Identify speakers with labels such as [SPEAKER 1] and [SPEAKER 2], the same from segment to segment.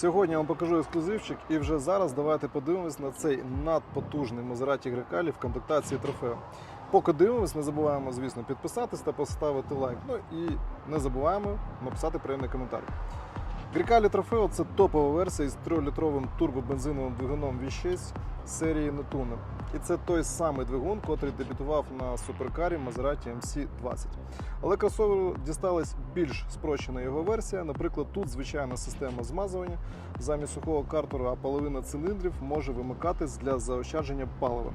[SPEAKER 1] Сьогодні я вам покажу ексклюзивчик і вже зараз давайте подивимось на цей надпотужний Мазераті Грекалі в комплектації трофео. Поки дивимось, не забуваємо, звісно, підписатись та поставити лайк. Ну і не забуваємо написати приємний коментар. Грекалі Трофео це топова версія із 3-літровим турбобензиновим двигуном V6 серії Netune. І це той самий двигун, котрий дебютував на суперкарі Maserati MC20. Але кросоверу дісталась більш спрощена його версія. Наприклад, тут звичайна система змазування замість сухого картеру, а половина циліндрів може вимикатись для заощадження палива.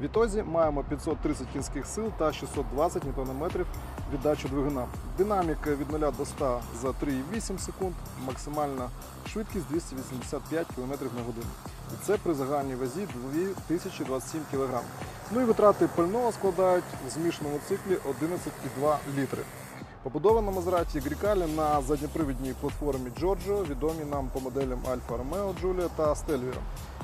[SPEAKER 1] Відтоді маємо 530 кінських сил та 620 Нм віддачу двигуна. Динаміка від 0 до 100 за 3,8 секунд, максимальна швидкість 285 км на годину. І це при загальній вазі 2027 кг. Ну і витрати пального складають в змішаному циклі 11,2 літри. Побудована Maserati Грікалі на задньопривідній платформі Giorgio, відомі нам по моделям Alfa Romeo Giulia та Stelvio.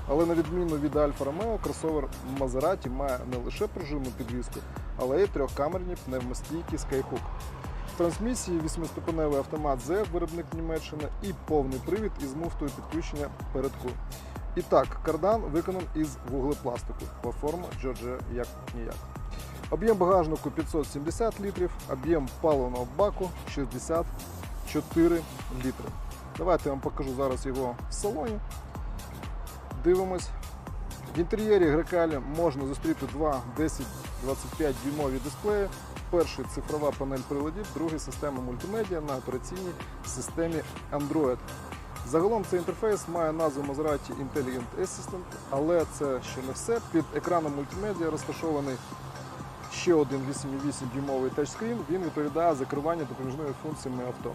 [SPEAKER 1] Але на відміну від Alfa Romeo, кросовер Maserati має не лише пружинну підвіску, але й трьохкамерні пневмостійкі Skyhook. В трансмісії восьмиступеневий автомат ZF, виробник Німеччини, і повний привід із муфтою підключення передку. І так, кардан виконаний із вуглепластику. Платформа Giorgio як ніяк. Об'єм багажнику 570 літрів, об'єм паливного баку 64 літри. Давайте я вам покажу зараз його в салоні. Дивимось. В інтер'єрі Грекалі можна зустріти два 10-25 дюймові дисплеї. Перший цифрова панель приладів, другий система мультимедіа на операційній системі Android. Загалом цей інтерфейс має назву Maserati Intelligent Assistant, але це ще не все. Під екраном мультимедіа розташований ще один 8,8 дюймовий тачскрін. Він відповідає за керування допоміжними функціями авто.